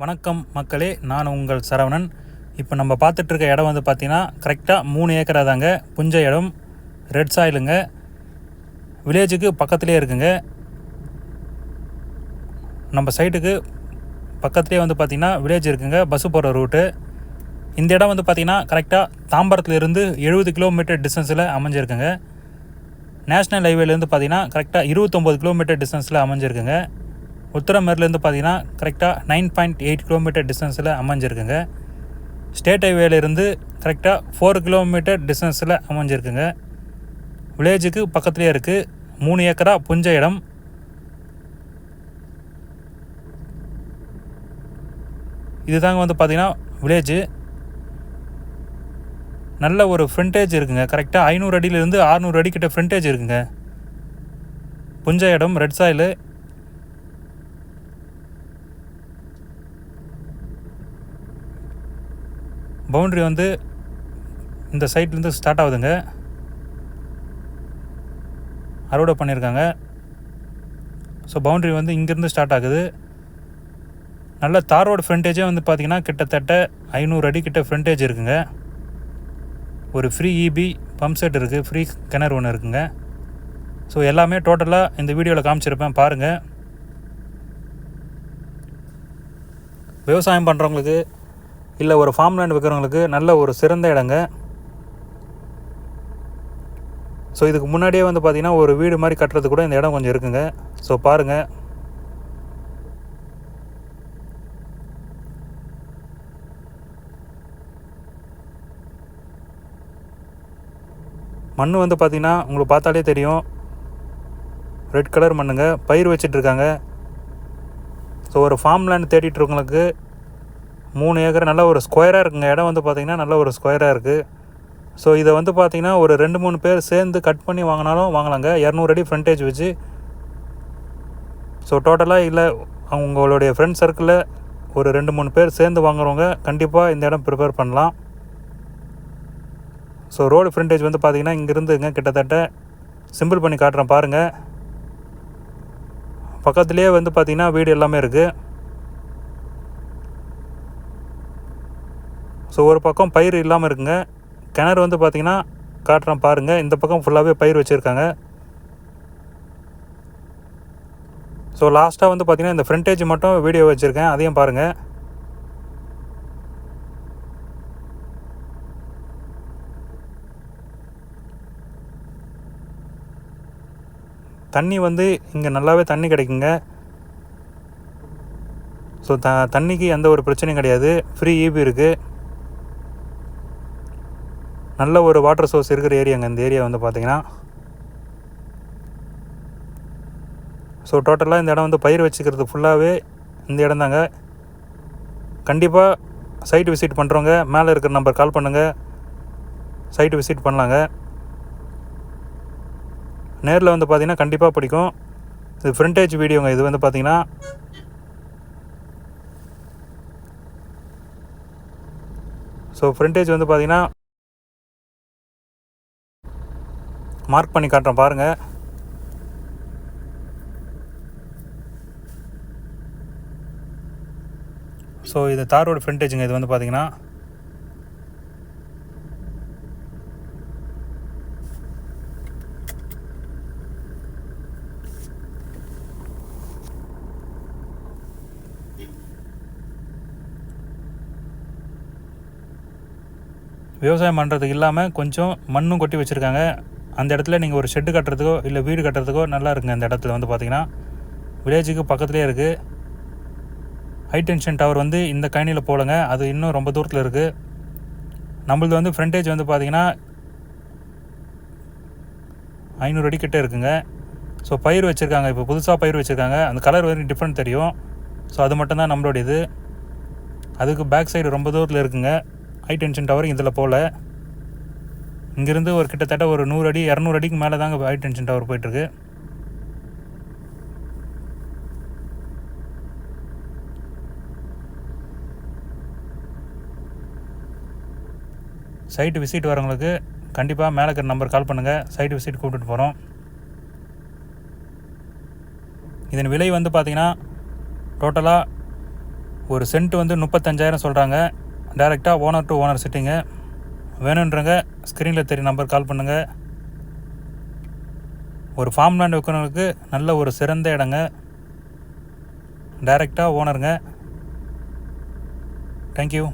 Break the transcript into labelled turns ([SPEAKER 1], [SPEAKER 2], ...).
[SPEAKER 1] வணக்கம் மக்களே நான் உங்கள் சரவணன். இப்போ நம்ம பார்த்துட்ருக்க இடம் வந்து பார்த்திங்கன்னா கரெக்டாக மூணு ஏக்கரா தாங்க. புஞ்ச இடம் ரெட் சாயிலுங்க வில்லேஜுக்கு பக்கத்துலேயே இருக்குங்க. நம்ம சைட்டுக்கு பக்கத்துலேயே வந்து பார்த்திங்கன்னா வில்லேஜ் இருக்குங்க. பஸ்ஸு போகிற ரூட்டு இந்த இடம் வந்து பார்த்திங்கன்னா கரெக்டாக தாம்பரத்துலேருந்து எழுபது கிலோமீட்டர் டிஸ்டன்ஸில் அமைஞ்சிருக்குங்க. நேஷ்னல் ஹைவேலேருந்து பார்த்தீங்கன்னா கரெக்டாக இருபத்தொம்போது கிலோமீட்டர் டிஸ்டன்ஸில் அமைஞ்சிருக்குங்க. உத்தரமேர்லேருந்து பார்த்தீங்கன்னா கரெக்டாக நைன் பாயிண்ட் எயிட் கிலோமீட்டர் டிஸ்டன்ஸில் அமைஞ்சிருக்குங்க. ஸ்டேட் ஹைவேலேருந்து கரெக்டாக ஃபோர் கிலோமீட்டர் டிஸ்டன்ஸில் அமைஞ்சிருக்குங்க. வில்லேஜுக்கு பக்கத்துலேயே இருக்குது மூணு ஏக்கரா புஞ்ச இடம். இதுதாங்க வந்து பார்த்தீங்கன்னா வில்லேஜு நல்ல ஒரு ஃப்ரண்டேஜ் இருக்குங்க. கரெக்டாக ஐநூறு அடியிலேருந்து ஆறுநூறு அடிக்கிட்ட ஃப்ரண்டேஜ் இருக்குங்க. புஞ்ச இடம் ரெட் சாயிலு பவுண்ட்ரி வந்து இந்த சைட்லேருந்து ஸ்டார்ட் ஆகுதுங்க. அறுவடை பண்ணியிருக்காங்க. ஸோ பவுண்ட்ரி வந்து இங்கேருந்து ஸ்டார்ட் ஆகுது. நல்ல தார் ரோடு ஃப்ரண்டேஜே வந்து பார்த்திங்கன்னா கிட்டத்தட்ட ஐநூறு அடி கிட்ட ஃப்ரண்டேஜ் இருக்குங்க. ஒரு ஃப்ரீ இபி பம்ப் செட் இருக்குது ஃப்ரீ கிணறு ஒன்று இருக்குங்க. ஸோ எல்லாமே டோட்டலாக இந்த வீடியோவில் காமிச்சிருப்பேன் பாருங்கள் விவசாயம் பண்ணுறவங்களுக்கு இல்லை ஒரு ஃபார்ம் லேண்ட் விற்கிறவங்களுக்கு நல்ல ஒரு சிறந்த இடங்க. ஸோ இதுக்கு முன்னாடியே வந்து பார்த்திங்கன்னா ஒரு வீடு மாதிரி கட்டுறது கூட இந்த இடம் கொஞ்சம் இருக்குங்க. ஸோ பாருங்கள் மண் வந்து பார்த்திங்கன்னா உங்களுக்கு பார்த்தாலே தெரியும். ரெட் கலர் மண்ணுங்க. பயிர் வச்சிட்ருக்காங்க ஸோ ஒரு ஃபார்ம் லேண்ட் தேடிட்டுருக்கவங்களுக்கு மூணு ஏக்கர் நல்ல ஒரு ஸ்கொயராக இருக்குங்க. இடம் வந்து பார்த்திங்கன்னா நல்ல ஒரு ஸ்கொயராக இருக்குது ஸோ இதை வந்து பார்த்திங்கன்னா ஒரு ரெண்டு மூணு பேர் சேர்ந்து கட் பண்ணி வாங்கினாலும் வாங்கலாங்க. இரநூறு அடி ஃப்ரண்டேஜ் வச்சு. ஸோ டோட்டலாக இல்லை. உங்களுடைய ஃப்ரெண்ட் சர்க்கிளில் ஒரு ரெண்டு மூணு பேர் சேர்ந்து வாங்குறவங்க கண்டிப்பாக இந்த இடம் ப்ரிப்பேர் பண்ணலாம். ஸோ ரோடு ஃப்ரண்டேஜ் வந்து பார்த்திங்கன்னா இங்கேருந்துங்க கிட்டத்தட்ட சிம்பிள் பண்ணி காட்டுறேன் பாருங்கள் பக்கத்துலேயே வந்து பார்த்திங்கன்னா வீடு எல்லாமே இருக்குது ஸோ ஒரு பக்கம் பயிர் இல்லாமல் இருக்குங்க. கிணறு வந்து பார்த்திங்கன்னா காட்டுறேன் பாருங்கள் இந்த பக்கம் ஃபுல்லாகவே பயிர் வச்சுருக்காங்க. ஸோ லாஸ்ட்டாக வந்து பார்த்திங்கன்னா இந்த ஃப்ரண்டேஜ் மட்டும் வீடியோ வச்சுருக்கேன். அதையும் பாருங்கள் தண்ணி வந்து இங்கே நல்லாவே தண்ணி கிடைக்குங்க. ஸோ த தண்ணிக்கு எந்த ஒரு பிரச்சனையும் கிடையாது. ஃப்ரீ ஈபி இருக்குது நல்ல ஒரு வாட்டர் சோர்ஸ் இருக்கிற ஏரியாங்க இந்த ஏரியா வந்து பார்த்தீங்கன்னா ஸோ டோட்டலாக இந்த இடம் வந்து பயிர் வச்சுக்கிறது ஃபுல்லாகவே இந்த இடம் தாங்க. கண்டிப்பாக சைட் விசிட் பண்ணுறவங்க மேலே இருக்கிற நம்பர் கால் பண்ணுங்கள் சைட் விசிட் பண்ணலாங்க. நேரில் வந்து பார்த்தீங்கன்னா கண்டிப்பாக பிடிக்கும். இது ஃப்ரண்டேஜ் வீடியோங்க. இது வந்து பார்த்தீங்கன்னா ஸோ ஃப்ரண்டேஜ் வந்து பார்த்தீங்கன்னா மார்க் பண்ணி காட்டுறேன் பாருங்கள் ஸோ இது தாரோட ஃப்ரண்டேஜுங்க இது வந்து பார்த்தீங்கன்னா விவசாயம் பண்ணுறதுக்கு இல்லாமல் கொஞ்சம் மண்ணும் கொட்டி வச்சுருக்காங்க. அந்த இடத்துல நீங்கள் ஒரு ஷெட்டு கட்டுறதுக்கோ இல்லை வீடு கட்டுறதுக்கோ நல்லா இருக்குங்க அந்த இடத்துல வந்து பார்த்தீங்கன்னா வில்லேஜுக்கு பக்கத்துலேயே இருக்குது ஹை டென்ஷன் டவர் வந்து இந்த கயனியில் போலங்க. அது இன்னும் ரொம்ப தூரத்தில் இருக்குது நம்மளது வந்து ஃப்ரண்டேஜ் வந்து பார்த்திங்கன்னா ஐநூறு அடி கிட்டே இருக்குங்க. ஸோ பயிர் வச்சுருக்காங்க. இப்போ புதுசாக பயிர் வச்சுருக்காங்க. அந்த கலர் வந்து டிஃப்ரெண்ட் தெரியும். ஸோ அது மட்டும்தான் நம்மளுடையது அதுக்கு பேக் சைடு ரொம்ப தூரத்தில் இருக்குங்க. ஹை டென்ஷன் டவர் இதில் போகல இங்கேருந்து ஒரு கிட்டத்தட்ட ஒரு நூறு அடி இரநூறு அடிக்கு மேலே தாங்க ஹை டென்ஷன் டவர் போயிட்டுருக்கு. சைட்டு விசிட் வரவங்களுக்கு கண்டிப்பாக மேலே இருக்கிற நம்பர் கால் பண்ணுங்கள் சைட்டு விசிட் கூப்பிட்டுட்டு போகிறோம் இதன் விலை வந்து பார்த்திங்கன்னா டோட்டலாக ஒரு சென்ட் வந்து முப்பத்தஞ்சாயிரம் சொல்கிறாங்க டேரெக்டாக ஓனர் டு ஓனர் சிட்டிங்கு வேணுன்றங்க ஸ்க்ரீனில் தெரிய நம்பர் கால் பண்ணுங்கள் ஒரு ஃபார்ம் லேண்ட் விற்கிறவங்களுக்கு நல்ல ஒரு சிறந்த இடங்க. டைரெக்டாக ஓனருங்க தேங்க்யூ